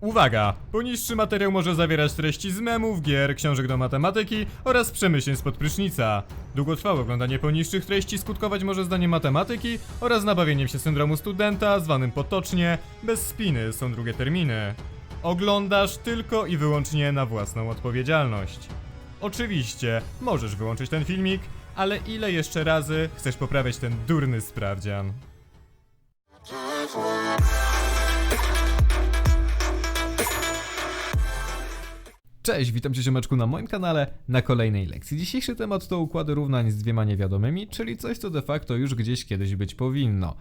Uwaga! Poniższy materiał może zawierać treści z memów, gier, książek do matematyki oraz przemyśleń spod prysznica. Długotrwałe oglądanie poniższych treści skutkować może zdaniem matematyki oraz nabawieniem się syndromu studenta, zwanym potocznie bez spiny są drugie terminy. Oglądasz tylko i wyłącznie na własną odpowiedzialność. Oczywiście, możesz wyłączyć ten filmik, ale ile jeszcze razy chcesz poprawiać ten durny sprawdzian? Cześć, witam cię ziomeczku na moim kanale na kolejnej lekcji. Dzisiejszy temat to układy równań z dwiema niewiadomymi, czyli coś co de facto już gdzieś kiedyś być powinno.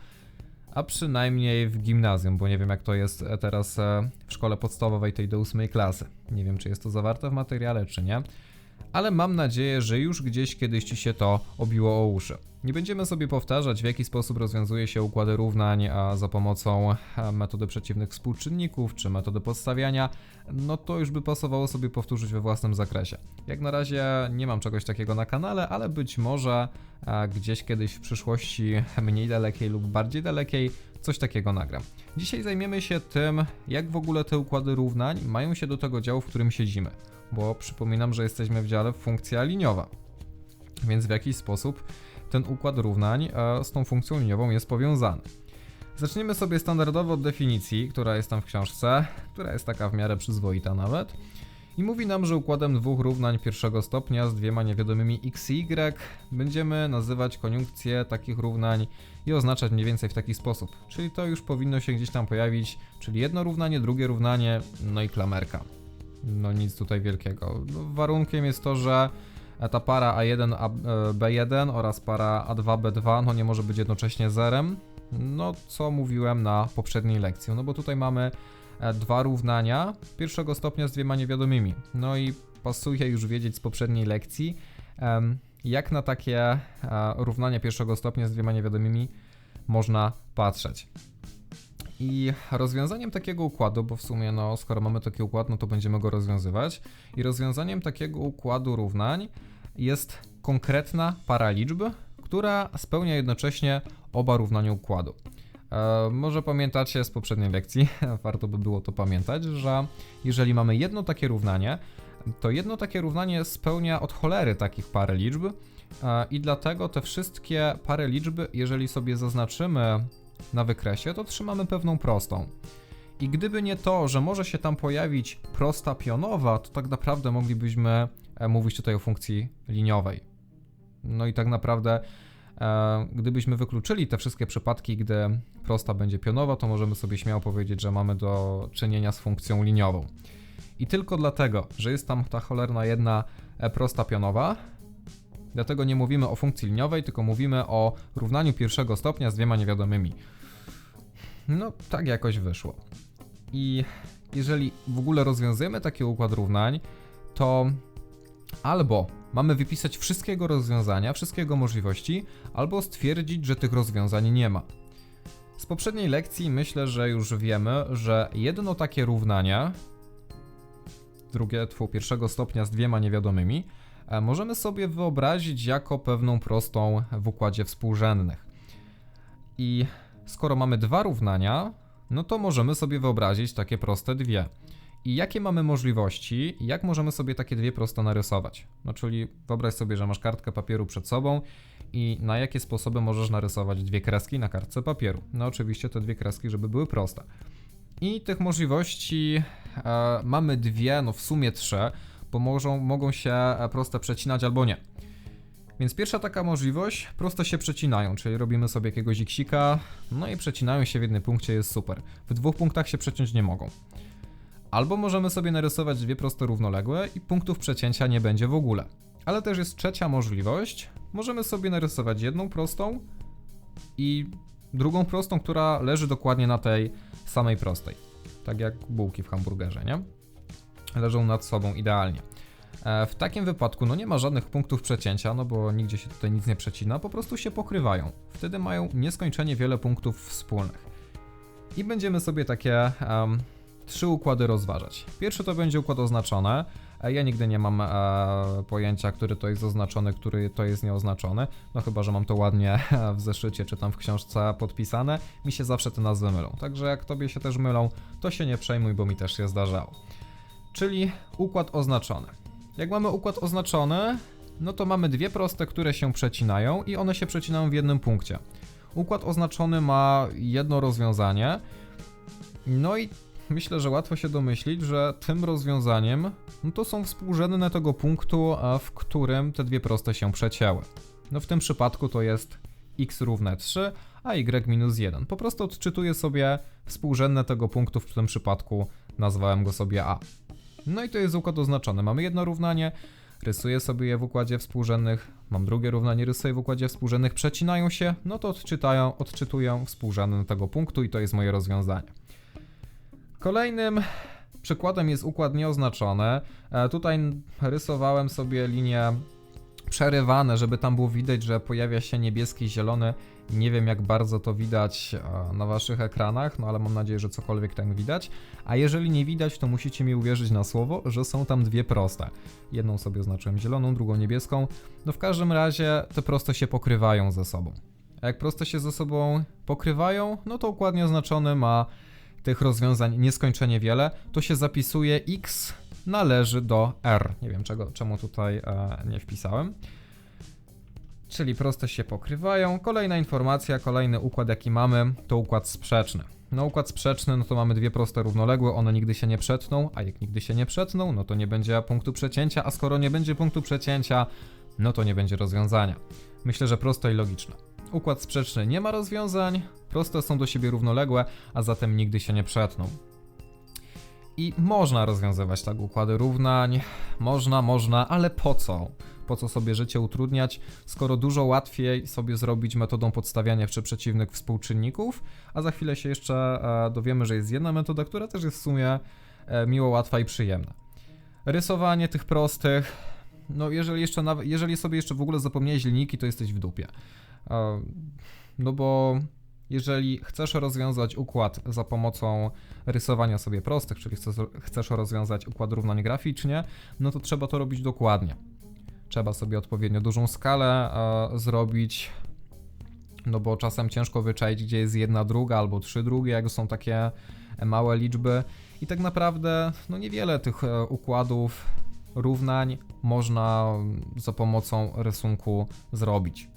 A przynajmniej w gimnazjum, bo nie wiem jak to jest e, teraz e, w szkole podstawowej tej do ósmej klasy. Nie wiem czy jest to zawarte w materiale czy nie, ale mam nadzieję, że już gdzieś kiedyś ci się to obiło o uszy. Nie będziemy sobie powtarzać, w jaki sposób rozwiązuje się układy równań a za pomocą e, metody przeciwnych współczynników czy metody podstawiania. No to już by pasowało sobie powtórzyć we własnym zakresie. Jak na razie nie mam czegoś takiego na kanale, ale być może e, gdzieś kiedyś w przyszłości mniej dalekiej lub bardziej dalekiej coś takiego nagram. Dzisiaj zajmiemy się tym, jak w ogóle te układy równań mają się do tego działu, w którym siedzimy. Bo przypominam, że jesteśmy w dziale funkcja liniowa. Więc w jakiś sposób ten układ równań e, z tą funkcją liniową jest powiązany. Zaczniemy sobie standardowo od definicji, która jest tam w książce, która jest taka w miarę przyzwoita nawet. I mówi nam, że układem dwóch równań pierwszego stopnia z dwiema niewiadomymi x i y będziemy nazywać koniunkcję takich równań i oznaczać mniej więcej w taki sposób. Czyli to już powinno się gdzieś tam pojawić, czyli jedno równanie, drugie równanie, no i klamerka. No nic tutaj wielkiego. No, warunkiem jest to, że ta para A1, A, e, B1 oraz para A2, B2 no nie może być jednocześnie zerem. No co mówiłem na poprzedniej lekcji. No bo tutaj mamy e, dwa równania pierwszego stopnia z dwiema niewiadomymi. No i pasuje już wiedzieć z poprzedniej lekcji, jak na takie e, równania pierwszego stopnia z dwiema niewiadomymi można patrzeć. I rozwiązaniem takiego układu, bo w sumie no, skoro mamy taki układ, no to będziemy go rozwiązywać. I rozwiązaniem takiego układu równań jest konkretna para liczb, która spełnia jednocześnie oba równania układu. E, może pamiętacie z poprzedniej lekcji, warto by było to pamiętać, że jeżeli mamy jedno takie równanie, to jedno takie równanie spełnia od cholery takich parę liczb e, i dlatego te wszystkie pary liczby, jeżeli sobie zaznaczymy na wykresie, to trzymamy pewną prostą. I gdyby nie to, że może się tam pojawić prosta pionowa, to tak naprawdę moglibyśmy e, mówić tutaj o funkcji liniowej. No i tak naprawdę, e, gdybyśmy wykluczyli te wszystkie przypadki, gdy prosta będzie pionowa, to możemy sobie śmiało powiedzieć, że mamy do czynienia z funkcją liniową. I tylko dlatego, że jest tam ta cholerna jedna e, prosta pionowa, dlatego nie mówimy o funkcji liniowej, tylko mówimy o równaniu pierwszego stopnia z dwiema niewiadomymi. No, tak jakoś wyszło. I jeżeli w ogóle rozwiązujemy taki układ równań, to albo mamy wypisać wszystkiego rozwiązania, wszystkiego możliwości, albo stwierdzić, że tych rozwiązań nie ma. Z poprzedniej lekcji myślę, że już wiemy, że jedno takie równanie, drugie tfu, pierwszego stopnia z dwiema niewiadomymi, możemy sobie wyobrazić jako pewną prostą w układzie współrzędnych. I skoro mamy dwa równania, no to możemy sobie wyobrazić takie proste dwie. I jakie mamy możliwości, jak możemy sobie takie dwie prosto narysować? No czyli wyobraź sobie, że masz kartkę papieru przed sobą i na jakie sposoby możesz narysować dwie kreski na kartce papieru? No oczywiście te dwie kreski, żeby były proste. I tych możliwości e, mamy dwie, no w sumie trzy, bo mogą, się e, proste przecinać albo nie. Więc pierwsza taka możliwość, prosto się przecinają, czyli robimy sobie jakiegoś iksika, no i przecinają się w jednym punkcie, jest super. W dwóch punktach się przeciąć nie mogą. Albo możemy sobie narysować dwie proste równoległe i punktów przecięcia nie będzie w ogóle. Ale też jest trzecia możliwość, możemy sobie narysować jedną prostą i drugą prostą, która leży dokładnie na tej samej prostej. Tak jak bułki w hamburgerze, nie? Leżą nad sobą idealnie. E, W takim wypadku no nie ma żadnych punktów przecięcia, no bo nigdzie się tutaj nic nie przecina, po prostu się pokrywają. Wtedy mają nieskończenie wiele punktów wspólnych. I będziemy sobie takie em, trzy układy rozważać. Pierwszy to będzie układ oznaczony, E, Ja nigdy nie mam e, pojęcia, który to jest oznaczony, który to jest nieoznaczony. No chyba, że mam to ładnie w zeszycie czy tam w książce podpisane. Mi się zawsze te nazwy mylą. Także jak tobie się też mylą, to się nie przejmuj, bo mi też się zdarzało. Czyli układ oznaczony. Jak mamy układ oznaczony, no to mamy dwie proste, które się przecinają i one się przecinają w jednym punkcie. Układ oznaczony ma jedno rozwiązanie. No i myślę, że łatwo się domyślić, że tym rozwiązaniem no to są współrzędne tego punktu, w którym te dwie proste się przecięły. No w tym przypadku to jest x równe 3, a y minus 1. Po prostu odczytuję sobie współrzędne tego punktu, w tym przypadku nazwałem go sobie a. No i to jest układ oznaczony. Mamy jedno równanie, rysuję sobie je w układzie współrzędnych, mam drugie równanie, rysuję w układzie współrzędnych, przecinają się, no to odczytają, odczytuję współrzędne tego punktu i to jest moje rozwiązanie. Kolejnym przykładem jest układ nieoznaczony. E, tutaj rysowałem sobie linie przerywane, żeby tam było widać, że pojawia się niebieski zielony. Nie wiem jak bardzo to widać e, na waszych ekranach, no ale mam nadzieję, że cokolwiek tam widać. A jeżeli nie widać, to musicie mi uwierzyć na słowo, że są tam dwie proste. Jedną sobie oznaczyłem zieloną, drugą niebieską. No w każdym razie te proste się pokrywają ze sobą. A jak proste się ze sobą pokrywają, no to układ nieoznaczony ma tych rozwiązań nieskończenie wiele, to się zapisuje x należy do r. Nie wiem czego, czemu tutaj e, nie wpisałem. Czyli proste się pokrywają. Kolejna informacja, kolejny układ jaki mamy, to układ sprzeczny. No układ sprzeczny, no to mamy dwie proste równoległe, one nigdy się nie przetną, a jak nigdy się nie przetną, no to nie będzie punktu przecięcia, a skoro nie będzie punktu przecięcia, no to nie będzie rozwiązania. Myślę, że proste i logiczne. Układ sprzeczny nie ma rozwiązań, proste są do siebie równoległe, a zatem nigdy się nie przetną. I można rozwiązywać tak układy równań, można, można, ale po co? Po co sobie życie utrudniać, skoro dużo łatwiej sobie zrobić metodą podstawiania czy przeciwnych współczynników, a za chwilę się jeszcze e, dowiemy, że jest jedna metoda, która też jest w sumie e, miło, łatwa i przyjemna. Rysowanie tych prostych, no jeżeli jeszcze jeżeli sobie jeszcze w ogóle zapomniałeś linijki, to jesteś w dupie. E, no bo jeżeli chcesz rozwiązać układ za pomocą rysowania sobie prostych, czyli chcesz rozwiązać układ równań graficznie, no to trzeba to robić dokładnie. Trzeba sobie odpowiednio dużą skalę e, zrobić, no bo czasem ciężko wyczaić, gdzie jest jedna druga albo trzy drugie, jak są takie małe liczby. I tak naprawdę, no niewiele tych e, układów równań można za pomocą rysunku zrobić.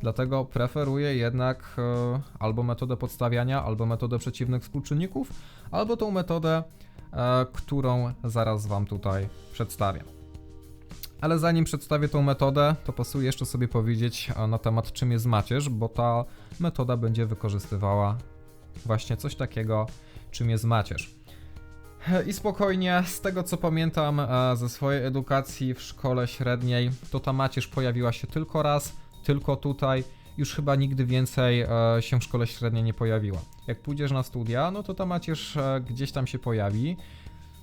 Dlatego preferuję jednak e, albo metodę podstawiania, albo metodę przeciwnych współczynników, albo tą metodę, e, którą zaraz Wam tutaj przedstawię. Ale zanim przedstawię tą metodę, to pasuje jeszcze sobie powiedzieć e, na temat czym jest macierz, bo ta metoda będzie wykorzystywała właśnie coś takiego, czym jest macierz. I spokojnie, z tego co pamiętam e, ze swojej edukacji w szkole średniej, to ta macierz pojawiła się tylko raz, tylko tutaj, już chyba nigdy więcej e, się w szkole średniej nie pojawiła. Jak pójdziesz na studia, no to ta macierz e, gdzieś tam się pojawi.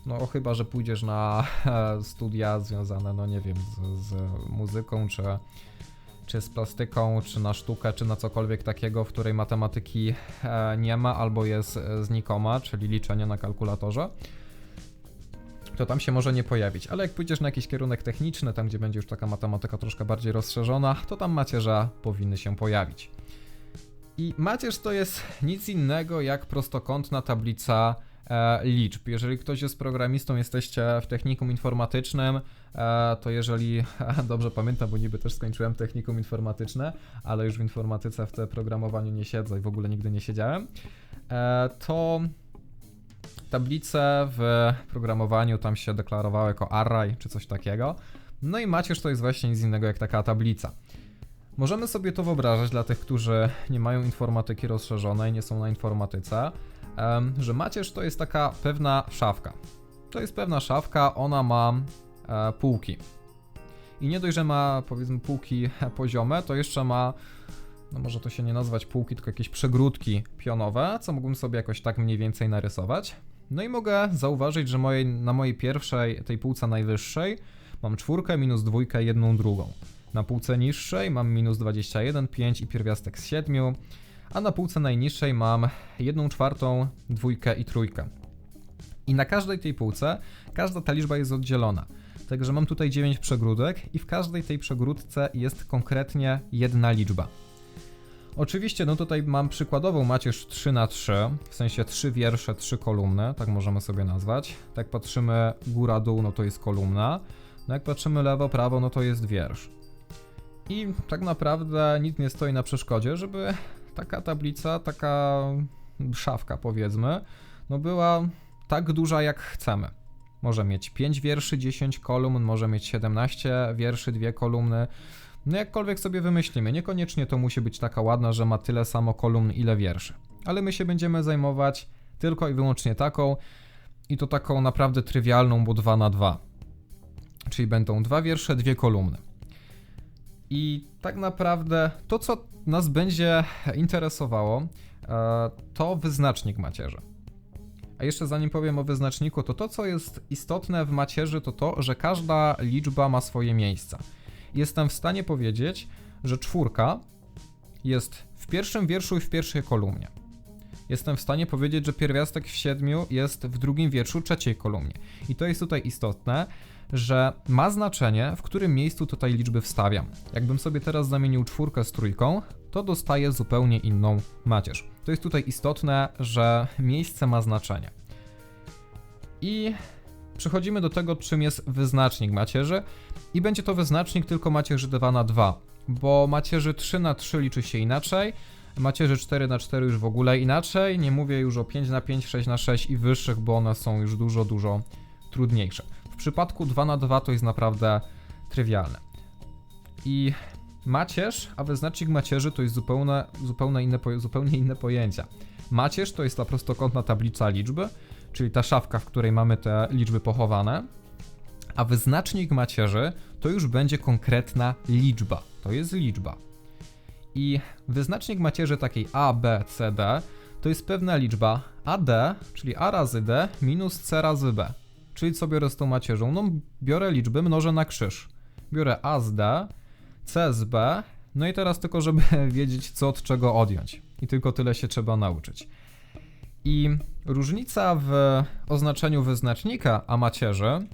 No chyba, że pójdziesz na e, studia związane, no nie wiem, z, z muzyką, czy, czy z plastyką, czy na sztukę, czy na cokolwiek takiego, w której matematyki e, nie ma albo jest e, znikoma, czyli liczenie na kalkulatorze to tam się może nie pojawić. Ale jak pójdziesz na jakiś kierunek techniczny, tam gdzie będzie już taka matematyka troszkę bardziej rozszerzona, to tam macierza powinny się pojawić. I macierz to jest nic innego jak prostokątna tablica liczb. Jeżeli ktoś jest programistą, jesteście w technikum informatycznym, e, to jeżeli dobrze pamiętam, bo niby też skończyłem technikum informatyczne, ale już w informatyce w te programowaniu nie siedzę i w ogóle nigdy nie siedziałem, e, to tablice w programowaniu tam się deklarowały jako array czy coś takiego. No i macierz to jest właśnie nic innego jak taka tablica. Możemy sobie to wyobrażać dla tych, którzy nie mają informatyki rozszerzonej, nie są na informatyce, że macierz to jest taka pewna szafka. To jest pewna szafka, ona ma e, półki. I nie dość, że ma powiedzmy półki poziome, to jeszcze ma no może to się nie nazwać półki, tylko jakieś przegródki pionowe, co mógłbym sobie jakoś tak mniej więcej narysować. No i mogę zauważyć, że mojej, na mojej pierwszej, tej półce najwyższej, mam czwórkę, minus dwójkę, jedną drugą. Na półce niższej mam minus 21, 5 i pierwiastek z 7, a na półce najniższej mam jedną czwartą, dwójkę i trójkę. I na każdej tej półce, każda ta liczba jest oddzielona. Także mam tutaj 9 przegródek i w każdej tej przegródce jest konkretnie jedna liczba. Oczywiście, no tutaj mam przykładową macierz 3 na 3 w sensie 3 wiersze, 3 kolumny, tak możemy sobie nazwać. Tak patrzymy góra-dół, no to jest kolumna. No jak patrzymy lewo, prawo, no to jest wiersz. I tak naprawdę nic nie stoi na przeszkodzie, żeby taka tablica, taka szafka powiedzmy, no była tak duża jak chcemy. Może mieć 5 wierszy, 10 kolumn, może mieć 17 wierszy, dwie kolumny. No jakkolwiek sobie wymyślimy, niekoniecznie to musi być taka ładna, że ma tyle samo kolumn, ile wierszy. Ale my się będziemy zajmować tylko i wyłącznie taką i to taką naprawdę trywialną, bo 2 na 2. Czyli będą dwa wiersze, dwie kolumny. I tak naprawdę to, co nas będzie interesowało, e, to wyznacznik macierzy. A jeszcze zanim powiem o wyznaczniku, to to, co jest istotne w macierzy, to to, że każda liczba ma swoje miejsca. Jestem w stanie powiedzieć, że czwórka jest w pierwszym wierszu i w pierwszej kolumnie. Jestem w stanie powiedzieć, że pierwiastek w siedmiu jest w drugim wierszu, trzeciej kolumnie. I to jest tutaj istotne, że ma znaczenie, w którym miejscu tutaj liczby wstawiam. Jakbym sobie teraz zamienił czwórkę z trójką, to dostaję zupełnie inną macierz. To jest tutaj istotne, że miejsce ma znaczenie. I przechodzimy do tego, czym jest wyznacznik macierzy. I będzie to wyznacznik tylko macierzy 2 na 2, bo macierzy 3 na 3 liczy się inaczej, macierzy 4 na 4 już w ogóle inaczej. Nie mówię już o 5 na 5, 6 na 6 i wyższych, bo one są już dużo, dużo trudniejsze. Przypadku 2 na 2 to jest naprawdę trywialne. I macierz, a wyznacznik macierzy to jest zupełnie, zupełnie, inne, zupełnie inne pojęcia. Macierz to jest ta prostokątna tablica liczby, czyli ta szafka, w której mamy te liczby pochowane, a wyznacznik macierzy to już będzie konkretna liczba. To jest liczba. I wyznacznik macierzy takiej A, B, C, D to jest pewna liczba AD, czyli A razy D minus C razy B. Czyli co biorę z tą macierzą? No biorę liczby, mnożę na krzyż. Biorę A z D, C z B, no i teraz tylko, żeby wiedzieć co od czego odjąć. I tylko tyle się trzeba nauczyć. I różnica w oznaczeniu wyznacznika a macierzy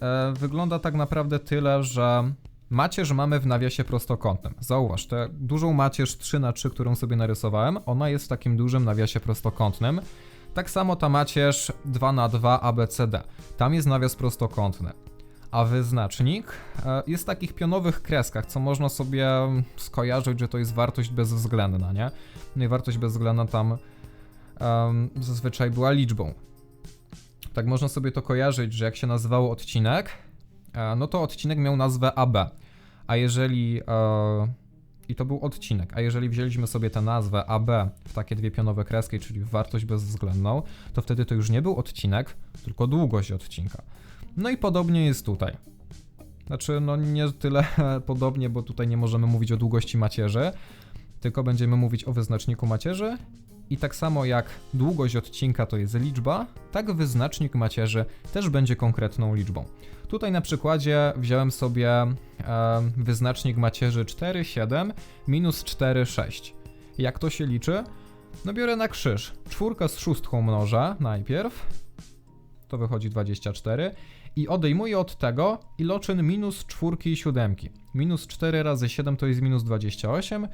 e, wygląda tak naprawdę tyle, że macierz mamy w nawiasie prostokątnym. Zauważ, tę dużą macierz 3 na 3 którą sobie narysowałem, ona jest w takim dużym nawiasie prostokątnym. Tak samo ta macierz 2 na 2 ABCD. Tam jest nawias prostokątny. A wyznacznik e, jest w takich pionowych kreskach, co można sobie skojarzyć, że to jest wartość bezwzględna, nie? No i wartość bezwzględna tam um, zazwyczaj była liczbą. Tak można sobie to kojarzyć, że jak się nazywało odcinek, e, no to odcinek miał nazwę AB. A jeżeli. E, I to był odcinek. A jeżeli wzięliśmy sobie tę nazwę AB w takie dwie pionowe kreski, czyli w wartość bezwzględną, to wtedy to już nie był odcinek, tylko długość odcinka. No i podobnie jest tutaj. Znaczy, no nie tyle podobnie, bo tutaj nie możemy mówić o długości macierzy, tylko będziemy mówić o wyznaczniku macierzy i tak samo jak długość odcinka to jest liczba, tak wyznacznik macierzy też będzie konkretną liczbą. Tutaj na przykładzie wziąłem sobie e, wyznacznik macierzy 4,7 minus 4,6. Jak to się liczy? No biorę na krzyż. Czwórkę z szóstką mnożę najpierw. To wychodzi 24. I odejmuję od tego iloczyn minus czwórki i siódemki. Minus 4 razy 7 to jest minus 28.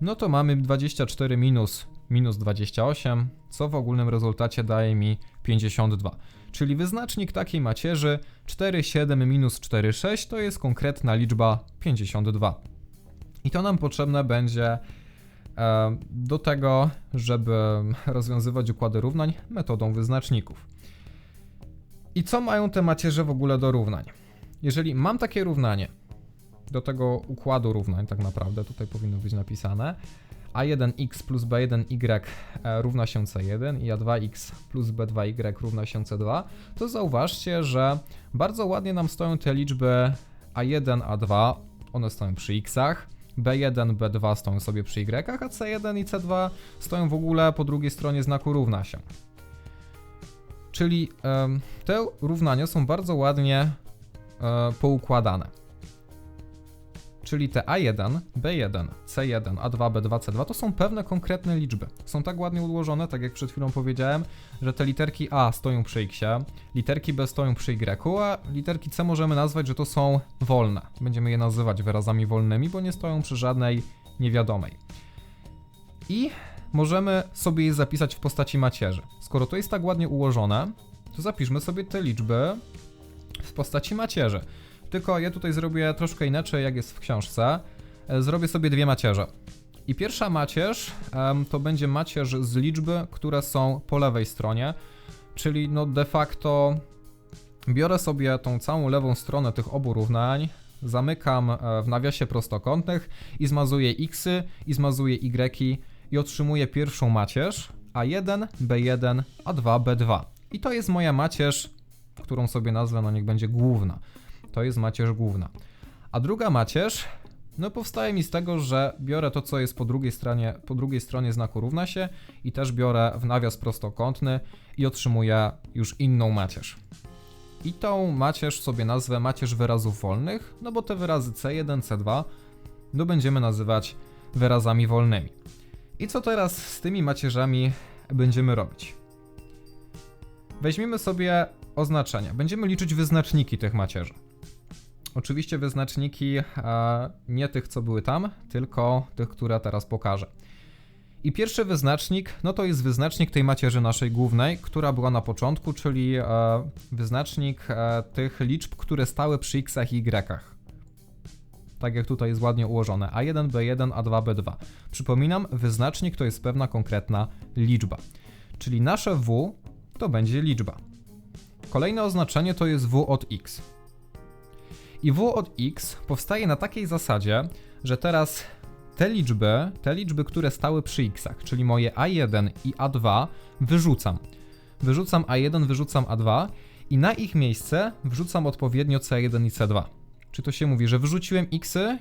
No to mamy 24 minus minus 28, co w ogólnym rezultacie daje mi 52. Czyli wyznacznik takiej macierzy 4,7 minus 4,6 to jest konkretna liczba 52. I to nam potrzebne będzie e, do tego, żeby rozwiązywać układy równań metodą wyznaczników. I co mają te macierze w ogóle do równań? Jeżeli mam takie równanie, do tego układu równań tak naprawdę, tutaj powinno być napisane, a1x plus b1y e, równa się c1 i a2x plus b2y równa się c2, to zauważcie, że bardzo ładnie nam stoją te liczby a1, a2, one stoją przy xach, b1, b2 stoją sobie przy y, a c1 i c2 stoją w ogóle po drugiej stronie znaku równa się. Czyli te równania są bardzo ładnie e, poukładane. Czyli te A1, B1, C1, A2, B2, C2 to są pewne konkretne liczby. Są tak ładnie ułożone, tak jak przed chwilą powiedziałem, że te literki A stoją przy X, literki B stoją przy Y, a literki C możemy nazwać, że to są wolne. Będziemy je nazywać wyrazami wolnymi, bo nie stoją przy żadnej niewiadomej. I możemy sobie je zapisać w postaci macierzy. Skoro to jest tak ładnie ułożone, to zapiszmy sobie te liczby w postaci macierzy. Tylko ja tutaj zrobię troszkę inaczej, jak jest w książce. E, Zrobię sobie dwie macierze. I pierwsza macierz to będzie macierz z liczby, które są po lewej stronie, czyli no de facto biorę sobie tą całą lewą stronę tych obu równań, zamykam e, w nawiasie prostokątnych i zmazuję xy i zmazuję y i otrzymuję pierwszą macierz A1, B1, A2, B2. I to jest moja macierz, którą sobie nazwę, no niech będzie główna. To jest macierz główna. A druga macierz, no powstaje mi z tego, że biorę to, co jest po drugiej stronie, po drugiej stronie znaku równa się i też biorę w nawias prostokątny i otrzymuję już inną macierz. I tą macierz sobie nazwę macierz wyrazów wolnych, no bo te wyrazy C1, C2 no będziemy nazywać wyrazami wolnymi. I co teraz z tymi macierzami będziemy robić? Weźmiemy sobie oznaczenia. Będziemy liczyć wyznaczniki tych macierzy. Oczywiście wyznaczniki e, nie tych, co były tam, tylko tych, które teraz pokażę. I pierwszy wyznacznik, no to jest wyznacznik tej macierzy naszej głównej, która była na początku, czyli e, wyznacznik e, tych liczb, które stały przy x'ach i y'ach. Tak jak tutaj jest ładnie ułożone. A1, B1, A2, B2. Przypominam, wyznacznik to jest pewna konkretna liczba. Czyli nasze W to będzie liczba. Kolejne oznaczenie to jest W od X. I W od X powstaje na takiej zasadzie, że teraz te liczby, te liczby, które stały przy Xach, czyli moje A1 i A2 wyrzucam. Wyrzucam A1, wyrzucam A2 i na ich miejsce wrzucam odpowiednio C1 i C2. Czy to się mówi, że wyrzuciłem Xy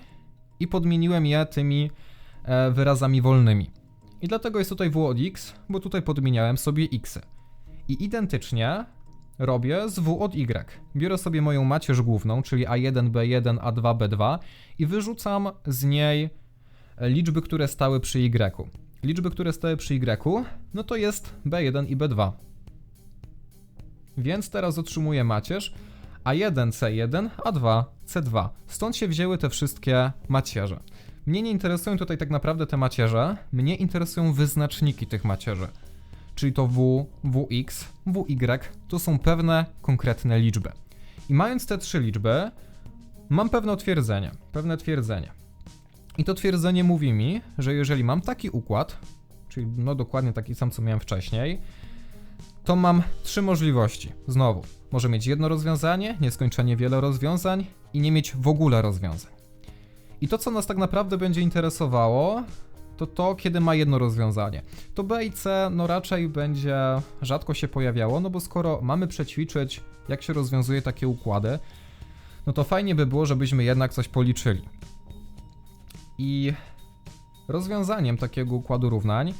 i podmieniłem je tymi e, wyrazami wolnymi. I dlatego jest tutaj W od X, bo tutaj podmieniałem sobie Xy. I identycznie robię z W od Y. Biorę sobie moją macierz główną, czyli A1, B1, A2, B2 i wyrzucam z niej liczby, które stały przy Y. Liczby, które stały przy Y, no to jest B1 i B2. Więc teraz otrzymuję macierz A1, C1, A2, C2. Stąd się wzięły te wszystkie macierze. Mnie nie interesują tutaj tak naprawdę te macierze, mnie interesują wyznaczniki tych macierzy czyli to W, Wx, Wy, to są pewne konkretne liczby. I mając te trzy liczby, mam pewne twierdzenie, pewne twierdzenie. I to twierdzenie mówi mi, że jeżeli mam taki układ, czyli no dokładnie taki sam, co miałem wcześniej, to mam trzy możliwości. Znowu, może mieć jedno rozwiązanie, nieskończenie wiele rozwiązań i nie mieć w ogóle rozwiązań. I to, co nas tak naprawdę będzie interesowało, to to, kiedy ma jedno rozwiązanie. To B i C no raczej będzie rzadko się pojawiało, no bo skoro mamy przećwiczyć, jak się rozwiązuje takie układy, no to fajnie by było, żebyśmy jednak coś policzyli. I rozwiązaniem takiego układu równań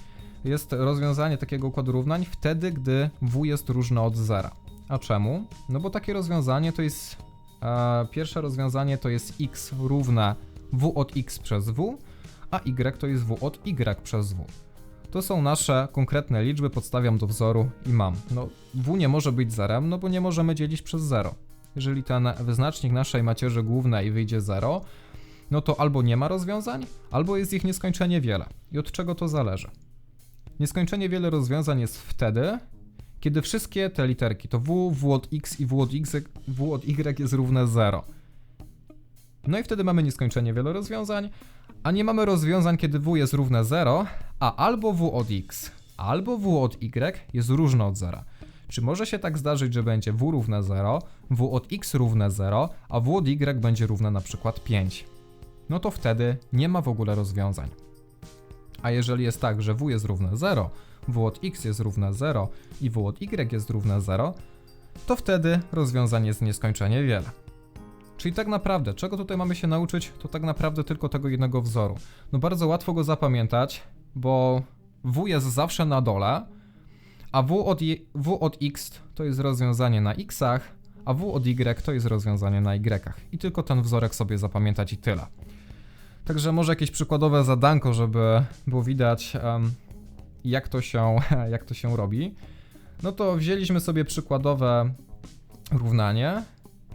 jest rozwiązanie takiego układu równań wtedy, gdy w jest różne od zera. A czemu? No bo takie rozwiązanie to jest. E, pierwsze rozwiązanie to jest x równa w od x przez w, a y to jest w od y przez w. To są nasze konkretne liczby, podstawiam do wzoru i mam. No, w nie może być zerem, no bo nie możemy dzielić przez 0. Jeżeli ten wyznacznik naszej macierzy głównej wyjdzie 0, no to albo nie ma rozwiązań, albo jest ich nieskończenie wiele. I od czego to zależy? Nieskończenie wiele rozwiązań jest wtedy, kiedy wszystkie te literki, to w, w od x i w od, x, w od y jest równe 0. No i wtedy mamy nieskończenie wiele rozwiązań, a nie mamy rozwiązań, kiedy w jest równe 0, a albo w od x, albo w od y jest różne od 0. Czy może się tak zdarzyć, że będzie w równe 0, w od x równe 0, a w od y będzie równe na przykład 5? No to wtedy nie ma w ogóle rozwiązań. A jeżeli jest tak, że w jest równe 0, w od x jest równe 0 i w od y jest równe 0, to wtedy rozwiązań jest nieskończenie wiele. Czyli tak naprawdę, czego tutaj mamy się nauczyć, to tak naprawdę tylko tego jednego wzoru. No bardzo łatwo go zapamiętać, bo W jest zawsze na dole, a W od, w od X to jest rozwiązanie na Xach, a W od Y to jest rozwiązanie na Y. I tylko ten wzorek sobie zapamiętać i tyle. Także może jakieś przykładowe zadanko, żeby było widać, em, jak, to się, jak to się robi. No to wzięliśmy sobie przykładowe równanie.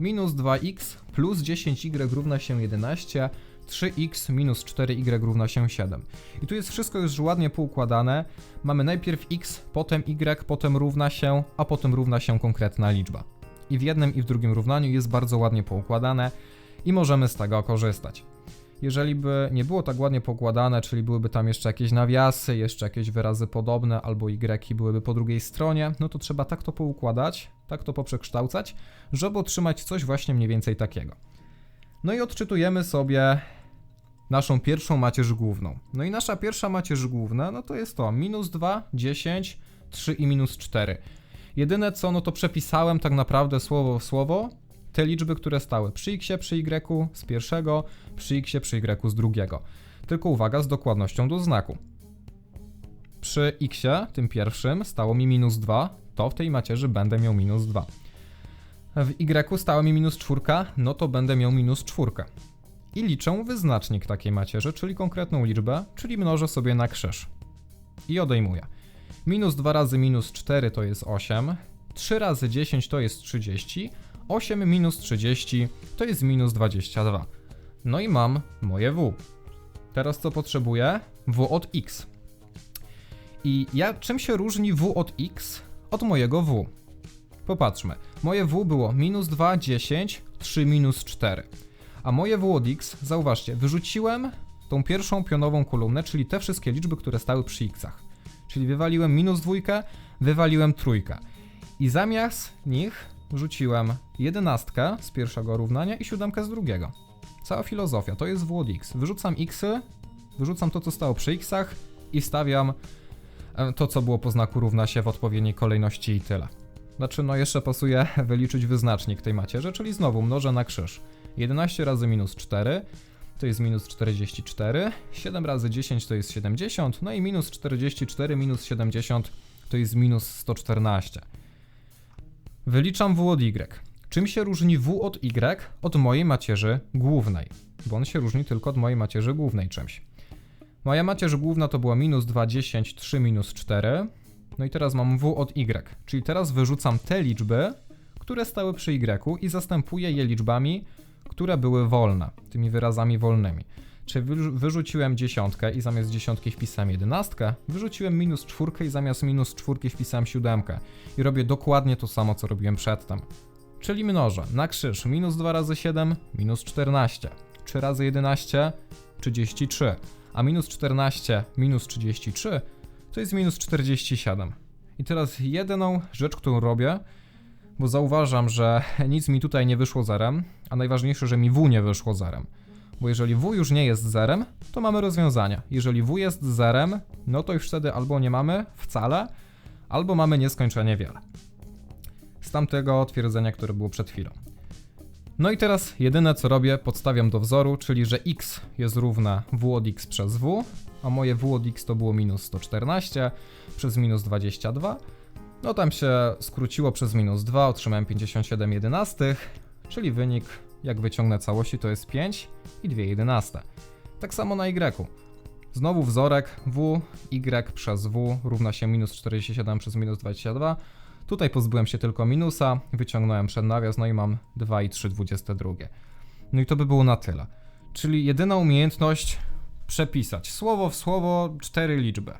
Minus 2x plus 10y równa się 11, 3x minus 4y równa się 7. I tu jest wszystko już ładnie poukładane. Mamy najpierw x, potem y, potem równa się, a potem równa się konkretna liczba. I w jednym i w drugim równaniu jest bardzo ładnie poukładane i możemy z tego korzystać. Jeżeli by nie było tak ładnie pokładane, czyli byłyby tam jeszcze jakieś nawiasy, jeszcze jakieś wyrazy podobne, albo y byłyby po drugiej stronie, no to trzeba tak to poukładać, tak to poprzekształcać, żeby otrzymać coś właśnie mniej więcej takiego. No i odczytujemy sobie naszą pierwszą macierz główną. No i nasza pierwsza macierz główna, no to jest to minus 2, 10, 3 i minus 4. Jedyne co, no to przepisałem tak naprawdę słowo w słowo te liczby, które stały przy x, przy y z pierwszego, przy x, przy y z drugiego. Tylko uwaga z dokładnością do znaku. Przy x, tym pierwszym, stało mi minus 2, to w tej macierzy będę miał minus 2. W y stało mi minus 4, no to będę miał minus 4. I liczę wyznacznik takiej macierzy, czyli konkretną liczbę, czyli mnożę sobie na krzyż. I odejmuję. Minus 2 razy minus 4 to jest 8, 3 razy 10 to jest 30, 8 minus 30 to jest minus 22. No i mam moje w. Teraz co potrzebuję? w od x. I ja, czym się różni w od x od mojego w? Popatrzmy. Moje w było minus 2, 10, 3, minus 4. A moje w od x, zauważcie, wyrzuciłem tą pierwszą pionową kolumnę, czyli te wszystkie liczby, które stały przy xach. Czyli wywaliłem minus dwójkę, wywaliłem trójkę. I zamiast nich rzuciłem jedenastkę z pierwszego równania i siódemkę z drugiego. Cała filozofia to jest w od x. Wyrzucam xy, wyrzucam to, co stało przy xach i stawiam to, co było po znaku równa się w odpowiedniej kolejności i tyle. Znaczy, no jeszcze pasuje wyliczyć wyznacznik tej macierzy, czyli znowu mnożę na krzyż. 11 razy minus 4 to jest minus 44, 7 razy 10 to jest 70, no i minus 44 minus 70 to jest minus 114. Wyliczam w od y. Czym się różni w od y od mojej macierzy głównej? Bo on się różni tylko od mojej macierzy głównej czymś. Moja macierz główna to była minus 2, 10, 3, minus 4. No i teraz mam w od y, czyli teraz wyrzucam te liczby, które stały przy y i zastępuję je liczbami, które były wolne, tymi wyrazami wolnymi. Czy wyrzuciłem dziesiątkę i zamiast dziesiątki wpisałem jedenastkę, wyrzuciłem minus czwórkę i zamiast minus czwórki wpisałem siódemkę. I robię dokładnie to samo, co robiłem przedtem. Czyli mnożę na krzyż minus 2 razy 7, minus 14. 3 razy 11, 33. A minus 14 minus 33 to jest minus 47. I teraz jedyną rzecz, którą robię, bo zauważam, że nic mi tutaj nie wyszło zerem, a najważniejsze, że mi W nie wyszło zerem. Bo jeżeli W już nie jest zerem, to mamy rozwiązania. Jeżeli W jest zerem, no to już wtedy albo nie mamy wcale, albo mamy nieskończenie wiele. Z tamtego twierdzenia, które było przed chwilą. No i teraz jedyne co robię, podstawiam do wzoru, czyli że x jest równa w od x przez w, a moje w od x to było minus 114 przez minus 22. No tam się skróciło przez minus 2, otrzymałem 57 jedenastych, czyli wynik jak wyciągnę całości to jest 5 i 2 jedenaste. Tak samo na y. Znowu wzorek w, y przez w równa się minus 47 przez minus 22. Tutaj pozbyłem się tylko minusa, wyciągnąłem przed nawias, no i mam 2 i 3 22. No i to by było na tyle. Czyli jedyna umiejętność przepisać słowo w słowo cztery liczby.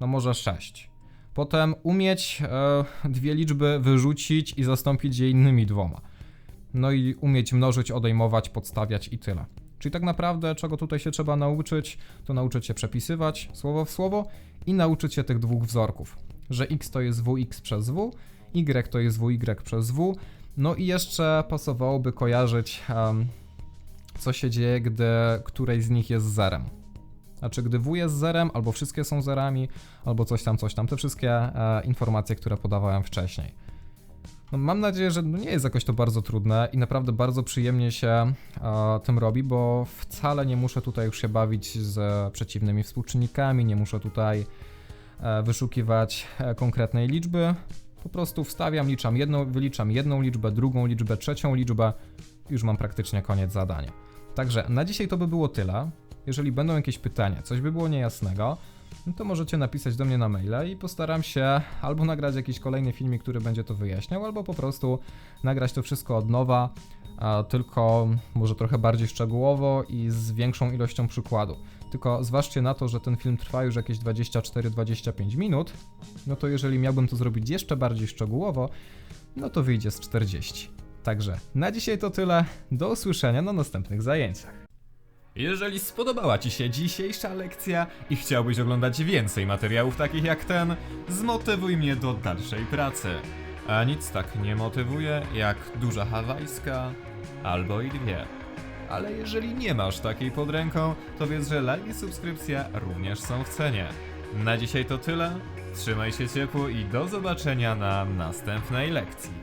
No może 6. Potem umieć e, dwie liczby wyrzucić i zastąpić je innymi dwoma. No i umieć mnożyć, odejmować, podstawiać i tyle. Czyli tak naprawdę, czego tutaj się trzeba nauczyć, to nauczyć się przepisywać słowo w słowo i nauczyć się tych dwóch wzorków, że x to jest wx przez w, y to jest wy przez w, no i jeszcze pasowałoby kojarzyć, um, co się dzieje, gdy której z nich jest zerem. Znaczy, gdy w jest zerem, albo wszystkie są zerami, albo coś tam, coś tam, te wszystkie e, informacje, które podawałem wcześniej. No, mam nadzieję, że nie jest jakoś to bardzo trudne i naprawdę bardzo przyjemnie się e, tym robi, bo wcale nie muszę tutaj już się bawić z przeciwnymi współczynnikami, nie muszę tutaj wyszukiwać e, konkretnej liczby. Po prostu wstawiam, liczam jedną, wyliczam jedną liczbę, drugą liczbę, trzecią liczbę, już mam praktycznie koniec zadania. Także na dzisiaj to by było tyle. Jeżeli będą jakieś pytania, coś by było niejasnego, no to możecie napisać do mnie na maila i postaram się albo nagrać jakiś kolejny filmik, który będzie to wyjaśniał, albo po prostu nagrać to wszystko od nowa, tylko może trochę bardziej szczegółowo i z większą ilością przykładu. Tylko zważcie na to, że ten film trwa już jakieś 24-25 minut, no to jeżeli miałbym to zrobić jeszcze bardziej szczegółowo, no to wyjdzie z 40. Także na dzisiaj to tyle. Do usłyszenia na następnych zajęciach. Jeżeli spodobała Ci się dzisiejsza lekcja i chciałbyś oglądać więcej materiałów takich jak ten, zmotywuj mnie do dalszej pracy. A nic tak nie motywuje jak duża hawajska albo i dwie. Ale jeżeli nie masz takiej pod ręką, to wiedz, że like i subskrypcja również są w cenie. Na dzisiaj to tyle. Trzymaj się ciepło i do zobaczenia na następnej lekcji.